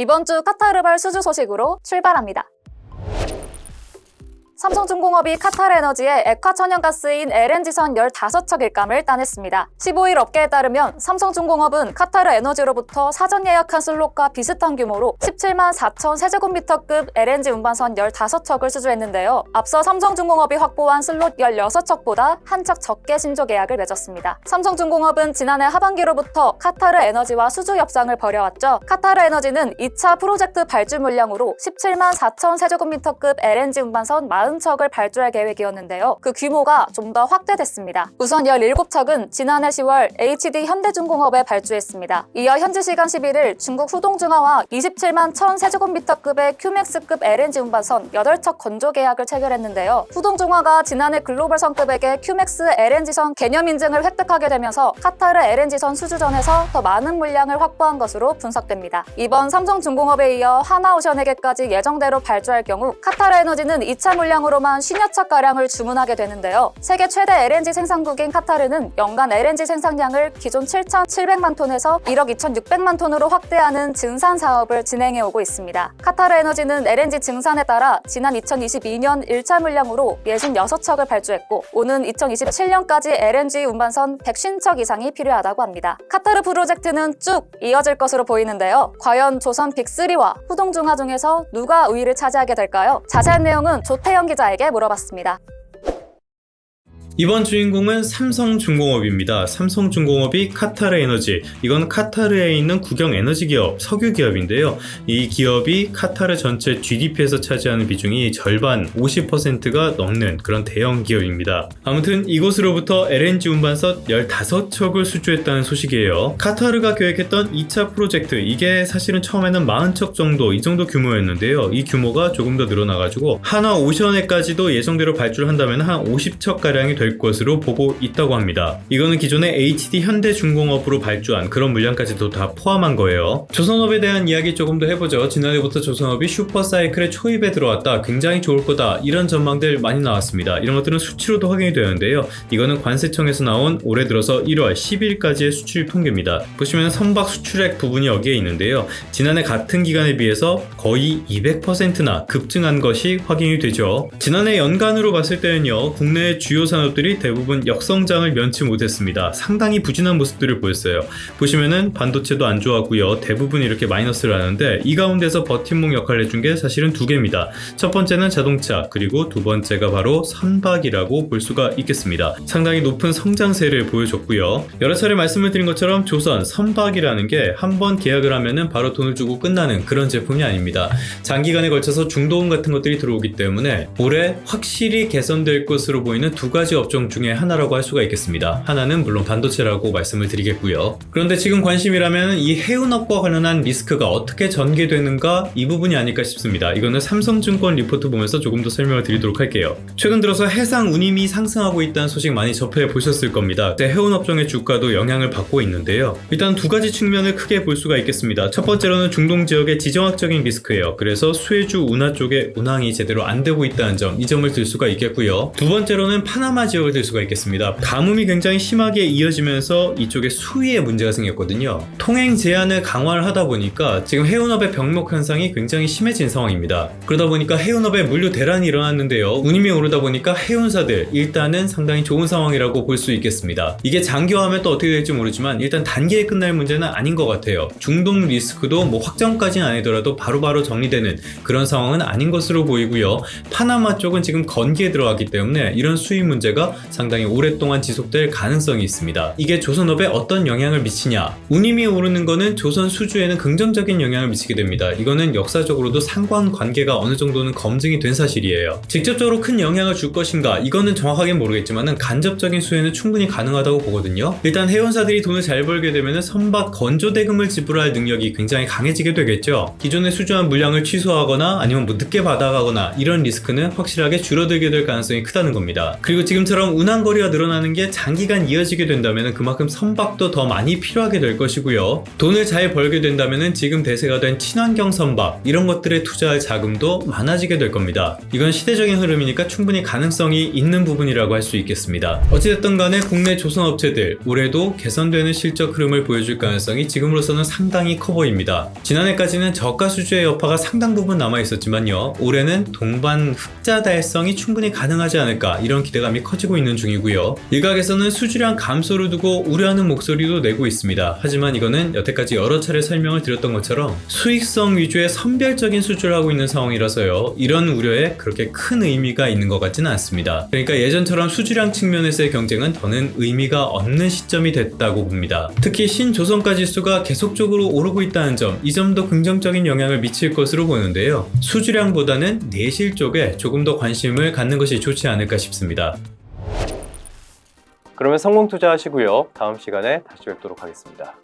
이번 주 카타르발 수주 소식으로 출발합니다. 삼성중공업이 카타르에너지에 액화천연가스인 LNG선 15척 일감을 따냈습니다. 15일 업계에 따르면 삼성중공업은 카타르에너지로부터 사전 예약한 슬롯과 비슷한 규모로 17만 4천 세제곱미터급 LNG 운반선 15척을 수주했는데요. 앞서 삼성중공업이 확보한 슬롯 16척보다 한 척 적게 신조 계약을 맺었습니다. 삼성중공업은 지난해 하반기로부터 카타르에너지와 수주 협상을 벌여왔죠. 카타르에너지는 2차 프로젝트 발주 물량으로 17만 4천 세제곱미터급 LNG 운반선 40 척을 발주할 계획이었는데요. 그 규모가 좀 더 확대됐습니다. 우선 17척은 지난해 10월 HD 현대중공업에 발주했습니다. 이어 현지 시간 11일 중국 후동중화와 27만 1천 세제곱미터급의 큐맥스급 LNG 운반선 8척 건조 계약을 체결했는데요. 후동중화가 지난해 글로벌 선급에게 큐맥스 LNG선 개념 인증을 획득하게 되면서 카타르 LNG선 수주전에서 더 많은 물량을 확보한 것으로 분석됩니다. 이번 삼성중공업에 이어 하나오션에게까지 예정대로 발주할 경우 카타르 에너지는 2차 물량 으로만 10여 척가량을 주문하게 되는데요. 세계 최대 LNG 생산국인 카타르는 연간 LNG 생산량을 기존 7,700만 톤에서 1억 2,600만 톤으로 확대하는 증산 사업을 진행해 오고 있습니다. 카타르 에너지는 LNG 증산에 따라 지난 2022년 1차 물량으로 66척을 발주했고 오는 2027년까지 LNG 운반선 150척 이상이 필요하다고 합니다. 카타르 프로젝트는 쭉 이어질 것으로 보이는데요. 과연 조선 빅3와 후동중화 중에서 누가 우위를 차지하게 될까요? 자세한 내용은 조태영 기자에게 물어봤습니다. 이번 주인공은 삼성중공업입니다. 삼성중공업이 카타르 에너지, 이건 카타르에 있는 국영 에너지 기업, 석유 기업인데요. 이 기업이 카타르 전체 GDP에서 차지하는 비중이 절반 50%가 넘는 그런 대형 기업입니다. 아무튼 이곳으로부터 LNG 운반선 15척을 수주했다는 소식이에요. 카타르가 계획했던 2차 프로젝트, 이게 사실은 처음에는 40척 정도, 이 정도 규모였는데요. 이 규모가 조금 더 늘어나가지고 하나 오션에까지도 예정대로 발주한다면 한 50척가량이 될 것으로 보고 있다고 합니다. 이거는 기존의 HD 현대중공업으로 발주한 그런 물량까지도 다 포함한 거예요. 조선업에 대한 이야기 조금 더 해보죠. 지난해부터 조선업이 슈퍼사이클의 초입에 들어왔다. 굉장히 좋을 거다. 이런 전망들 많이 나왔습니다. 이런 것들은 수치로도 확인이 되는데요. 이거는 관세청에서 나온 올해 들어서 1월 10일까지의 수출 통계입니다. 보시면 선박 수출액 부분이 여기에 있는데요. 지난해 같은 기간에 비해서 거의 200%나 급증한 것이 확인이 되죠. 지난해 연간으로 봤을 때는요. 국내의 주요 산업 들이 대부분 역성장을 면치 못했습니다. 상당히 부진한 모습들을 보였어요. 보시면은 반도체도 안 좋았고요. 대부분 이렇게 마이너스를 하는데 이 가운데서 버팀목 역할을 해준 게 사실은 두 개입니다. 첫 번째는 자동차 그리고 두 번째가 바로 선박이라고 볼 수가 있겠습니다. 상당히 높은 성장세를 보여줬고요. 여러 차례 말씀을 드린 것처럼 조선 선박이라는 게 한 번 계약을 하면은 바로 돈을 주고 끝나는 그런 제품이 아닙니다. 장기간에 걸쳐서 중도금 같은 것들이 들어오기 때문에 올해 확실히 개선될 것으로 보이는 두 가지 업종 중에 하나라고 할 수가 있겠습니다. 하나는 물론 반도체라고 말씀을 드리겠고요. 그런데 지금 관심이라면 이 해운업과 관련한 리스크가 어떻게 전개되는가 이 부분이 아닐까 싶습니다. 이거는 삼성증권 리포트 보면서 조금 더 설명을 드리도록 할게요. 최근 들어서 해상 운임이 상승하고 있다는 소식 많이 접해 보셨을 겁니다. 해운업종의 주가도 영향을 받고 있는데요. 일단 두 가지 측면을 크게 볼 수가 있겠습니다. 첫 번째로는 중동 지역의 지정학적인 리스크예요. 그래서 수에주 운하 쪽에 운항이 제대로 안 되고 있다는 점, 이 점을 들 수가 있겠고요. 두 번째로는 파나마 지역을 들 수가 있겠습니다. 가뭄이 굉장히 심하게 이어지면서 이쪽에 수위에 문제가 생겼거든요. 통행 제한을 강화를 하다 보니까 지금 해운업의 병목 현상이 굉장히 심해진 상황입니다. 그러다 보니까 해운업에 물류 대란이 일어났는데요. 운임이 오르다 보니까 해운사들 일단은 상당히 좋은 상황이라고 볼 수 있겠습니다. 이게 장기화하면 또 어떻게 될지 모르지만 일단 단기에 끝날 문제는 아닌 것 같아요. 중동 리스크도 뭐 확정까지는 아니더라도 바로바로 정리되는 그런 상황은 아닌 것으로 보이고요. 파나마 쪽은 지금 건기에 들어갔기 때문에 이런 수입 문제가 상당히 오랫동안 지속될 가능성이 있습니다. 이게 조선업에 어떤 영향을 미치냐? 운임이 오르는 거는 조선 수주에는 긍정적인 영향을 미치게 됩니다. 이거는 역사적으로도 상관 관계가 어느 정도는 검증이 된 사실이에요. 직접적으로 큰 영향을 줄 것인가? 이거는 정확하게 모르겠지만은 간접적인 수혜는 충분히 가능하다고 보거든요. 일단 해운사들이 돈을 잘 벌게 되면은 선박 건조 대금을 지불할 능력이 굉장히 강해지게 되겠죠. 기존에 수주한 물량을 취소하거나 아니면 뭐 늦게 받아가거나 이런 리스크는 확실하게 줄어들게 될 가능성이 크다는 겁니다. 그리고 지금 지금처럼 운항거리가 늘어나는 게 장기간 이어지게 된다면 그만큼 선박도 더 많이 필요하게 될 것이고요. 돈을 잘 벌게 된다면 지금 대세가 된 친환경 선박 이런 것들에 투자할 자금도 많아지게 될 겁니다. 이건 시대적인 흐름이니까 충분히 가능성이 있는 부분이라고 할 수 있겠습니다. 어찌됐든 간에 국내 조선업체들 올해도 개선되는 실적 흐름을 보여줄 가능성이 지금으로서는 상당히 커 보입니다. 지난해까지는 저가 수주의 여파가 상당 부분 남아 있었지만요. 올해는 동반 흑자 달성이 충분히 가능하지 않을까 이런 기대감이 커 지고 있는 중이고요. 일각에서는 수주량 감소를 두고 우려하는 목소리도 내고 있습니다. 하지만 이거는 여태까지 여러 차례 설명을 드렸던 것처럼 수익성 위주의 선별적인 수주를 하고 있는 상황이라서요. 이런 우려에 그렇게 큰 의미가 있는 것 같지는 않습니다. 그러니까 예전처럼 수주량 측면에서의 경쟁은 더는 의미가 없는 시점이 됐다고 봅니다. 특히 신조선가 지수가 계속적으로 오르고 있다는 점, 이 점도 긍정적인 영향을 미칠 것으로 보는데요. 수주량보다는 내실 쪽에 조금 더 관심을 갖는 것이 좋지 않을까 싶습니다. 그러면 성공 투자하시고요. 다음 시간에 다시 뵙도록 하겠습니다.